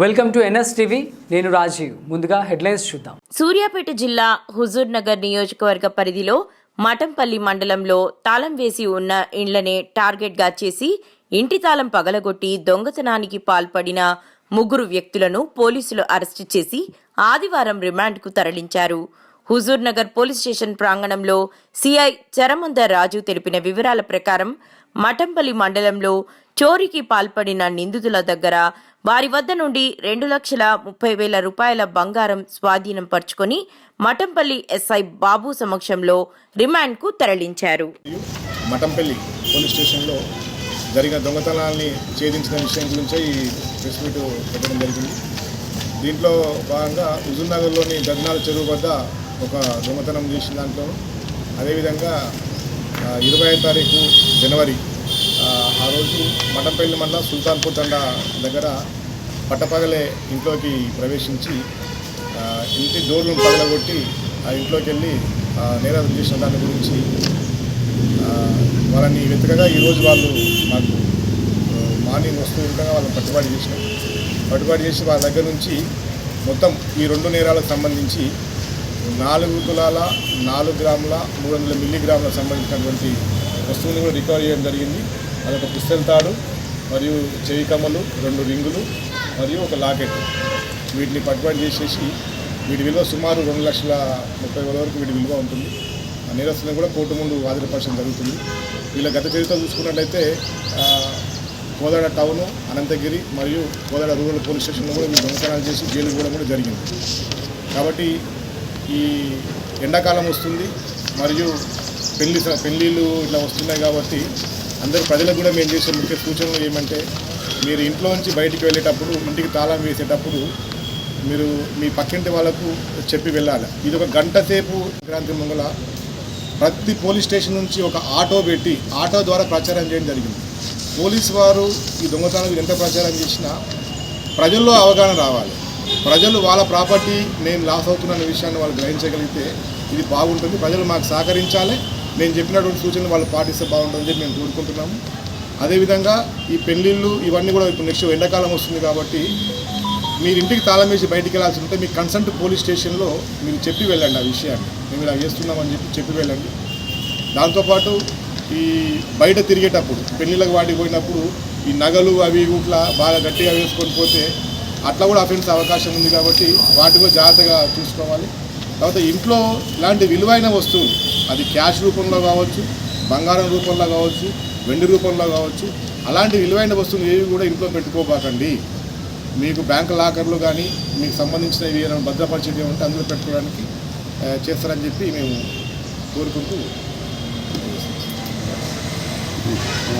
Welcome to NS TV. నేను రాజీవ్. ముందుగా headlines చూద్దాం. సూర్యాపేట జిల్లా హుజూర్ నగర్ నియోజకవర్గ పరిధిలో మఠంపల్లి మండలంలో తాళం వేసి ఉన్న ఇండ్లనే టార్గెట్గా చేసి ఇంటి తాళం పగలగొట్టి దొంగతనానికి పాల్పడిన ముగ్గురు వ్యక్తులను పోలీసులు అరెస్టు చేసి ఆదివారం రిమాండ్కు తరలించారు. హుజూర్ నగర్ పోలీస్ స్టేషన్ ప్రాంగణంలో సిఐ చరమంద రాజు తెలిపిన వివరాల ప్రకారం మఠంపల్లి మండలంలో చోరీకి పాల్పడిన నిందితుల దగ్గర వారి వద్ద నుండి రెండు లక్షల ముప్పై వేల రూపాయల బంగారం స్వాధీనం పరుచుకొని మఠంపల్లి ఎస్ఐ బాబు సమక్షంలో రిమాండ్కు తరలించారు. మఠంపల్లి పోలీస్ స్టేషన్లో జరిగిన దొంగతనాల్ని ఛేదించిన విషయం గురించి ఈ ప్రెస్ మీట్ పెట్టడం జరిగింది. దీంట్లో భాగంగా హుజూర్నగర్లోని గజనాల చెరువు వద్ద ఒక దొంగతనం చేసిన దాంట్లో. అదేవిధంగా ఇరవై తారీఖు జనవరి ఆ, రోజు మటంపల్లి మండలం సుల్తాన్పూర్ తండ దగ్గర పట్టపగలే ఇంట్లోకి ప్రవేశించి ఇంటి డోర్లను పగలగొట్టి ఆ ఇంట్లోకి వెళ్ళి ఆ, చేసిన దాని గురించి వాళ్ళని వెతకగా ఈరోజు వాళ్ళు మాకు మార్నింగ్ వస్తూ ఉండగా వాళ్ళని పట్టుబడి చేసినాం. పట్టుబడి చేసి వాళ్ళ దగ్గర నుంచి మొత్తం ఈ రెండు నేరాలకు సంబంధించి నాలుగు తులాల నాలుగు గ్రాముల మూడు వందల మిల్లీగ్రాములకు సంబంధించినటువంటి వస్తువులు కూడా రికవర్ చేయడం జరిగింది. అదొక పిస్తల్ తాడు మరియు చెవి కమ్మలు రెండు రింగులు మరియు ఒక లాకెట్. వీటిని పట్టుబడి చేసేసి వీటి విలువ సుమారు రెండు లక్షల ముప్పై వేల వరకు వీటి విలువ ఉంటుంది. ఆ నేరస్తులను కూడా కోర్టు ముందు హాజరుపరచడం జరుగుతుంది. వీళ్ళ గత చరిత్ర చూసుకున్నట్లయితే కోదాడ టౌన్ అనంతగిరి మరియు కోదాడ రూరల్ పోలీస్ స్టేషన్లో కూడా వీళ్ళు దొంగతనాలు చేసి జైలు కూడా కూడా జరిగింది. కాబట్టి ఈ ఎండాకాలం వస్తుంది మరియు పెళ్ళి పెళ్ళిళ్ళు ఇట్లా వస్తున్నాయి కాబట్టి అందరు ప్రజలకు కూడా మేము చేసే ముఖ్య సూచనలు ఏమంటే మీరు ఇంట్లో నుంచి బయటికి వెళ్ళేటప్పుడు ఇంటికి తాళం వేసేటప్పుడు మీరు మీ పక్కింటి వాళ్ళకు చెప్పి వెళ్ళాలి. ఇది ఒక గంట సేపు సంక్రాంతి ముంగల ప్రతి పోలీస్ స్టేషన్ నుంచి ఒక ఆటో పెట్టి ఆటో ద్వారా ప్రచారం చేయడం జరిగింది. పోలీస్ వారు ఈ దొంగతనాలు ఎంత ప్రచారం చేసినా ప్రజల్లో అవగాహన రావాలి. ప్రజలు వాళ్ళ ప్రాపర్టీ నేను లాస్ అవుతున్న విషయాన్ని వాళ్ళు గ్రహించగలిగితే ఇది బాగుంటుంది. ప్రజలు మాకు సహకరించాలి. నేను చెప్పినటువంటి సూచనలు వాళ్ళు పాటిస్తే బాగుంటుందని చెప్పి మేము కోరుకుంటున్నాము. అదేవిధంగా ఈ పెళ్ళిళ్ళు ఇవన్నీ కూడా ఇప్పుడు నెక్స్ట్ ఎండాకాలం వస్తుంది కాబట్టి మీరు ఇంటికి తాళం వేసి బయటికి వెళ్ళాల్సి ఉంటే మీ కన్సల్ట్ పోలీస్ స్టేషన్లో మీరు చెప్పి వెళ్ళండి ఆ విషయాన్ని. మేము ఇలా చేస్తున్నామని చెప్పి చెప్పి వెళ్ళండి. దాంతోపాటు ఈ బయట తిరిగేటప్పుడు పెళ్ళిళ్ళకి వాటికి పోయినప్పుడు ఈ నగలు అవి ఇట్లా బాగా గట్టిగా వేసుకొని పోతే అట్లా కూడా అఫెన్స్ అవకాశం ఉంది కాబట్టి వాటి కూడా జాగ్రత్తగా చూసుకోవాలి. తర్వాత ఇంట్లో ఇలాంటి విలువైన వస్తువులు అది క్యాష్ రూపంలో కావచ్చు బంగారం రూపంలో కావచ్చు వెండి రూపంలో కావచ్చు అలాంటి విలువైన వస్తువులు ఏవి కూడా ఇంట్లో పెట్టుకోబాకండి. మీకు బ్యాంక్ లాకర్లు కానీ మీకు సంబంధించినవి ఏమైనా భద్రపరిచేవి ఉంటే అందులో పెట్టుకోవడానికి చేస్తారని చెప్పి మేము కోరుకుంటూ